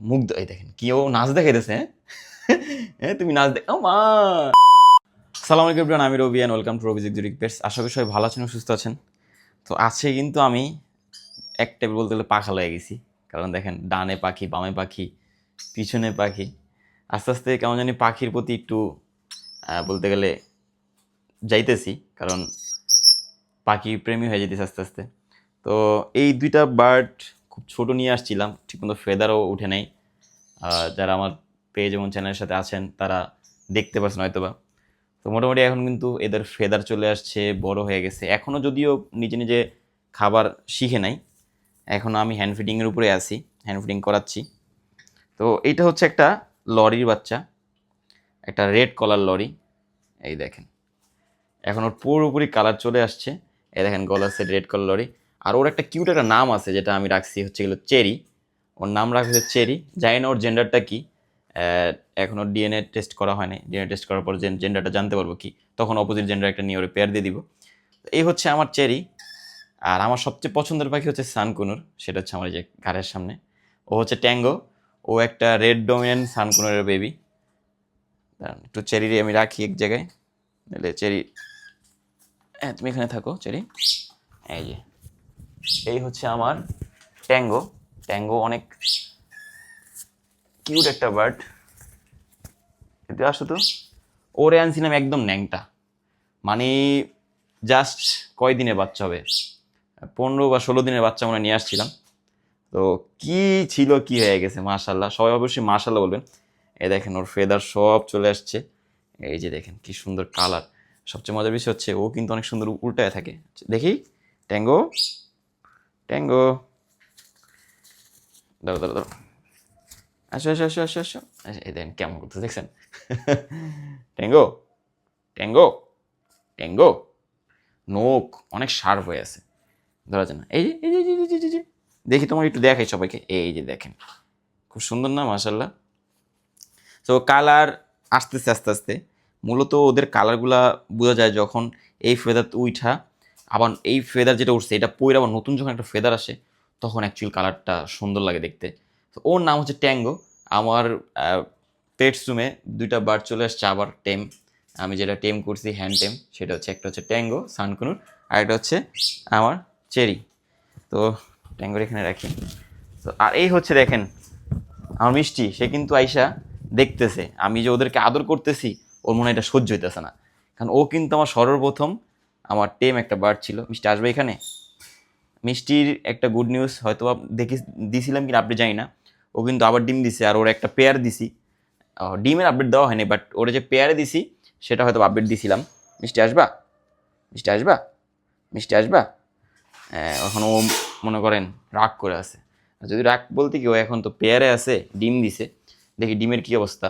মুগ্ধ এই দেখেন কি ও নাচ দেখাইতেছে হ্যাঁ? হ্যাঁ তুমি নাচ দেখ মা সালাম আলাইকুম আমি Robi and welcome to Robi জিক pets আশা করি সবাই ভালো আছেন সুস্থ আছেন। তো আজকে কিন্তু আমি এক টাইপ বলতে গেলে পাখা লয়ে গেছি। কারণ দেখেন, ডানে পাখি, বামে পাখি, পিছনে পাখি। আস্তে আস্তে কেমন জানি পাখির প্রতি একটু বলতে গেলে যাইতেছি, কারণ পাখি প্রেমী হয়ে যেতেছে আস্তে আস্তে। তো এই দুইটা বার্ড খুব ছোট নিয়ে আসছিলাম ঠিকমতো ফেদারও উঠে নাই। যারা আমার পেজ এবং চ্যানেলের সাথে আছেন, তারা দেখতে পাচ্ছেন হয়তোবা। তো মোটামুটি এখন কিন্তু এদের ফেদার চলে আসছে, বড় হয়ে গেছে। এখনও যদিও নিজে নিজে খাবার শিখে নাই, এখন আমি হ্যান্ড ফিডিংয়ের উপরে আছি হ্যান্ড ফিডিং করাচ্ছি। তো এইটা হচ্ছে একটা লরির বাচ্চা, একটা রেড কলার লরি। এই দেখেন, এখন ওর পুরোপুরি কালার চলে আসছে। এই দেখেন গলার সেট রেড কলার লরি। আর ওর একটা কিউট একটা নাম আছে যেটা আমি রাখছি হচ্ছে গেলো চেরি। ওর নাম রাখা হচ্ছে চেরি। জানি না ওর জেন্ডারটা কি। আহ, এখনও ডিএনএ টেস্ট করা হয়নি। ডিএনএ টেস্ট করার পর জেন্ডারটা জানতে পারব কি তখন অপোজিট জেন্ডার একটা নিয়ে ওর পেয়ার দিয়ে দিব। এই হচ্ছে আমার চেরি। আর আমার সবচেয়ে পছন্দের পাখি হচ্ছে সানকুনুর। সেটা হচ্ছে আমার যে ঘাড়ের সামনে। ও হচ্ছে ট্যাঙ্গো। ও একটা রেড ডোমিনেন্ট সানকুনুরের বেবি একটু চেরি আমি রাখি এক জায়গায়। চেরি হ্যাঁ তুমি এখানে থাকো চেরি। এই যে এই হচ্ছে আমার ট্যাঙ্গো। ট্যাঙ্গো অনেক কিউট একটা বার্ড। এতে আসো তো। ওরে আনছিলাম একদম ন্যাংটা। মানে জাস্ট কয় দিনের বাচ্চা হবে? পনেরো বা ষোলো দিনের বাচ্চা আমরা নিয়ে আসছিলাম। তো কি ছিল, কি হয়ে গেছে? মাশাল্লাহ সবাই অবশ্যই মাশাল্লাহ বলবেন। এ দেখেন, ওর ফেদার সব চলে আসছে। এই যে দেখেন, কি সুন্দর কালার সবচেয়ে মজার বিষয় হচ্ছে, ও কিন্তু অনেক সুন্দর উল্টায় থাকে। দেখি। ট্যাঙ্গো। ট্যাঙ্গো দাঁড়ো দাঁড়ো দাঁড়ো আসো আসো আসো আসো আসো এই দেখেন কেমন করতে দেখছেন ট্যাঙ্গো ট্যাঙ্গো ট্যাঙ্গো নোক অনেক শার্প হয়ে আছে। ধরা যায় না। এই যে এই যে, এই যে। দেখি তোমার একটু দেখাই সবাইকে এই যে দেখেন। খুব সুন্দর না মাসাল্লাহ তো কালার আসতেছে আস্তে আস্তে। মূলত ওদের কালারগুলা বোঝা যায় যখন এই ফেদার উইঠা আবার এই ফেদার যেটা উঠছে, এটা পরে আবার নতুন যখন একটা ফেদার আসে, তখন অ্যাকচুয়াল কালারটা সুন্দর লাগে দেখতে। তো ওর নাম হচ্ছে ট্যাঙ্গো আমার পেটস রুমে দুইটা বার্ড চলে আসছে আবার টেম আমি যেটা টেম করছি হ্যান্ড টেম সেটা হচ্ছে, একটা হচ্ছে ট্যাঙ্গো সানকুনুর আর একটা হচ্ছে আমার চেরি তো ট্যাঙ্গোর এখানে রাখি। তো, আর এই হচ্ছে দেখেন, আমার মিষ্টি, সে কিন্তু আইসা দেখতেছে। আমি যে ওদেরকে আদর করতেছি, ওর মনে এটা সহ্য হইতেছে না। কারণ ও কিন্তু আমার সর্বপ্রথম আমার টেম একটা বার্ড ছিল। মিষ্টি আসবে এখানে? মিষ্টির একটা গুড নিউজ হয়তো দেখি দিছিলাম কিনা আপডেট জানি না। ও কিন্তু আবার ডিম দিছে আর ওর একটা পেয়ার দিছি। ডিমের আপডেট দেওয়া হয়নি বাট ওরে যে পেয়ারে দিছি সেটা হয়তো আপডেট দিছিলাম। মিষ্টি আসবা? মিষ্টি আসবা? মিষ্টি আসবা? হ্যাঁ, এখন ও মনে করেন রাগ করে আছে। যদি রাগ বলতে কি ও এখন তো পেয়ারে আছে ডিম দিছে। দেখি ডিমের কি অবস্থা।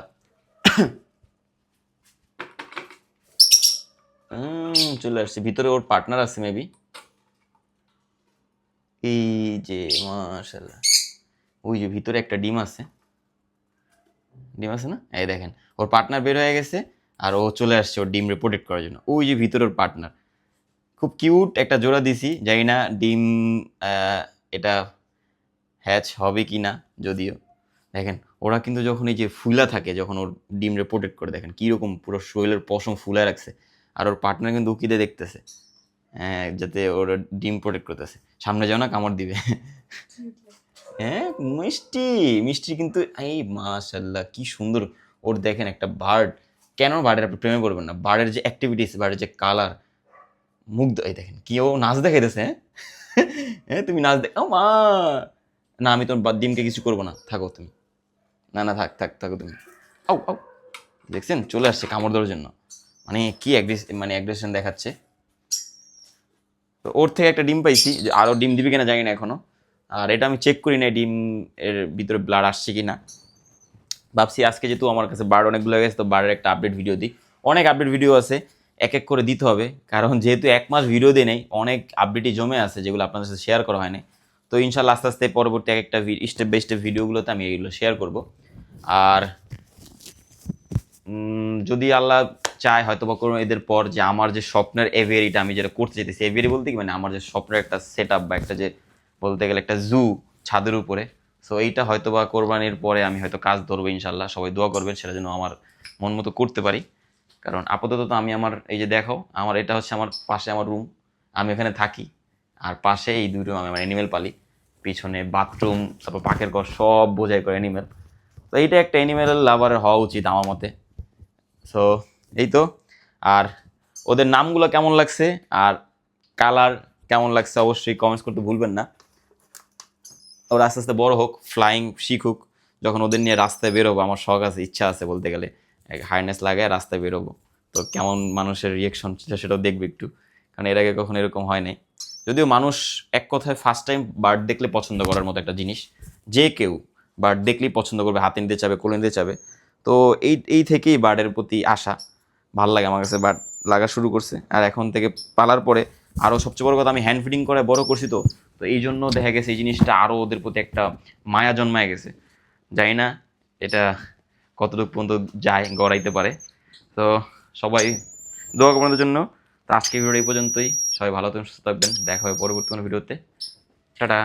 চলে আসছে। ভিতরে ওর পার্টনার আছে মেবি এই যে মাশাল্লাহ ওই যে, ভিতরে একটা ডিম আছে। ডিম আছে না? এই দেখেন, ওর পার্টনার বের হয়ে গেছে আর ও চলে আসছে ওর ডিম প্রোটেক্ট করার জন্য। ওই যে, ভিতরে ওর পার্টনার খুব কিউট একটা জোড়া দিছি, জানি না ডিম এটা হ্যাচ হবে কি না, যদিও। দেখেন, ওরা কিন্তু যখন এই যে ফুলা থাকে, যখন ওর ডিম প্রোটেক্ট করে, দেখেন, কীরকম পুরো শরীরের পশম ফুলে রাখছে। আর ওর পার্টনার কিন্তু উকিদে দেখতেছে। হ্যাঁ যাতে ওর ডিম প্রোটেক্ট করতেছে। সামনে যাও না, কামড় দিবে। হ্যাঁ মিষ্টি মিষ্টি কিন্তু, এই মাশাল্লাহ কি সুন্দর। ওর দেখেন একটা বার্ড কেন বার্ডের আপনি প্রেমে পড়বেন না? বার্ডের যে অ্যাক্টিভিটিস বার্ডের যে কালার মুগ্ধ, এই দেখেন, কি ও নাচ দেখাইতেছে হ্যাঁ? হ্যাঁ তুমি নাচ দেখ মা না, আমি তোমার ডিমকে কিছু করব না। থাকো তুমি। না না, থাক থাক, থাকো তুমি। আও আও দেখছেন? চলে আসছে কামড় দেওয়ার জন্য। মানে কি মানে অ্যাগ্রেশন দেখাচ্ছে? তো ওর থেকে একটা ডিম পাইছি, যে আরও ডিম দিবি কিনা জানি না এখনও আর এটা আমি চেক করি না ডিম এর ভিতরে ব্লাড আসছে কি না ভাবছি আজকে যেহেতু আমার কাছে বার্ড অনেকগুলো হয়ে গেছে, তো বার্ডের একটা আপডেট ভিডিও দিই। অনেক আপডেট ভিডিও আছে, এক এক করে দিতে হবে। কারণ যেহেতু এক মাস ভিডিও দিয়ে নেই, অনেক আপডেটই জমে আছে, যেগুলো আপনাদের সাথে শেয়ার করা হয়নি তো ইনশাল্লাহ আস্তে আস্তে পরবর্তী এক একটা স্টেপ বাই স্টেপ ভিডিওগুলোতে আমি এগুলো শেয়ার করব। আর যদি আল্লাহ চায় হয়তো বা কোনো এদের পর যে আমার যে স্বপ্নের এভিয়ারিটা আমি যেটা করতে চাইতেছি এভিয়ারি বলতে কি? মানে আমার যে স্বপ্নের একটা সেট বা একটা যে বলতে গেলে একটা জু ছাদের উপরে। সো এইটা হয়তো বা কোরবানির পরে আমি হয়তো কাজ ধরবো ইনশাল্লাহ। সবাই দোয়া করবেন, সেটা যেন আমার মন মতো করতে পারি। কারণ আপাতত তো আমি আমার, এই যে দেখো, আমার এটা হচ্ছে আমার পাশে আমার রুম আমি এখানে থাকি। আর পাশে এই রুম আমি আমার অ্যানিমেল পালি। পিছনে বাথরুম তারপর পাখের ঘর, সব বোঝাই করে অ্যানিমেল তো এইটা একটা অ্যানিমেল লাভারের হওয়া উচিত আমার মতে। সো এই তো আর ওদের নামগুলো কেমন লাগছে? আর কালার কেমন লাগছে অবশ্যই কমেন্টস করতে ভুলবেন না। ওরা আস্তে আস্তে বড় হোক ফ্লাইং শিখুক যখন ওদের নিয়ে রাস্তায় বেরোবো, আমার শখ আছে, ইচ্ছা আছে বলতে গেলে। হার্নেস লাগায় রাস্তায় বেরোবো। তো কেমন মানুষের রিয়েকশন সেটাও দেখবে একটু। কারণ এর আগে কখনো এরকম হয় নাই। যদিও মানুষ এক কথায় ফার্স্ট টাইম বার্ড দেখলে পছন্দ করার মতো একটা জিনিস। যে কেউ বার্ড দেখলেই পছন্দ করবে, হাতে নিতে চাবে, কোলে নিতে চাবে। তো এই এই থেকেই বার্ডের প্রতি আশা। ভালো লাগে আমার কাছে বাট লাগা শুরু করছে। আর এখন থেকে পালার পরে আরও সবচেয়ে বড় কথা, আমি হ্যান্ড ফিডিং করে বড় করছি তো। তো এই জন্য দেখা গেছে এই জিনিসটা আরও ওদের প্রতি একটা মায়া জন্মায় গেছে। জানি না এটা কতটুকু পর্যন্ত যায়, গড়াইতে পারে। তো সবাই দোয়া করবেন জন্য। তো আজকে ভিডিও এই পর্যন্তই। সবাই ভালো থাকবেন, সুস্থ থাকবেন। দেখা হবে পরবর্তী কোনো ভিডিওতে। টাটা।